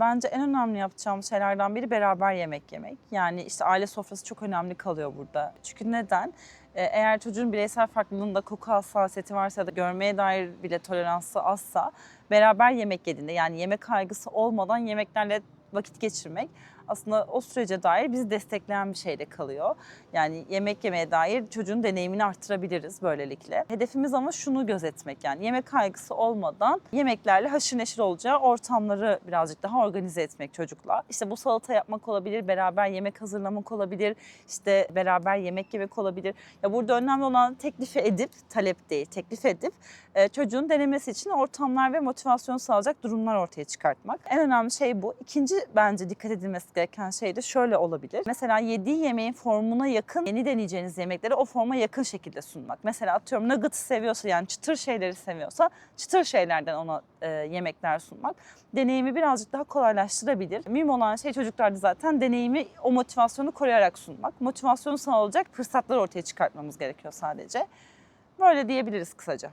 Bence en önemli yapacağım şeylerden biri beraber yemek yemek. Yani işte aile sofrası çok önemli kalıyor burada. Çünkü neden? Ee, eğer çocuğun bireysel farklılığında koku hassasiyeti varsa ya da görmeye dair bile toleransı azsa beraber yemek yediğinde yani yemek kaygısı olmadan yemeklerle vakit geçirmek aslında o sürece dair bizi destekleyen bir şey de kalıyor. Yani yemek yemeye dair çocuğun deneyimini arttırabiliriz böylelikle. Hedefimiz ama şunu gözetmek yani yemek kaygısı olmadan yemeklerle haşır neşir olacağı ortamları birazcık daha organize etmek çocukla. İşte bu salata yapmak olabilir, beraber yemek hazırlamak olabilir, işte beraber yemek yemek olabilir. Ya burada önemli olan teklifi edip, talep değil, teklif edip e, çocuğun denemesi için ortamlar ve motivasyon sağlayacak durumlar ortaya çıkartmak. En önemli şey bu. İkinci bence dikkat edilmesi gereken şey de şöyle olabilir. Mesela yediği yemeğin formuna yakın, yeni deneyeceğiniz yemekleri o forma yakın şekilde sunmak. Mesela atıyorum nugget seviyorsa yani çıtır şeyleri seviyorsa çıtır şeylerden ona e, yemekler sunmak. Deneyimi birazcık daha kolaylaştırabilir. Mühim olan şey çocuklarda zaten deneyimi o motivasyonu koruyarak sunmak. Motivasyonu sağlayacak fırsatlar ortaya çıkartmamız gerekiyor sadece. Böyle diyebiliriz kısaca.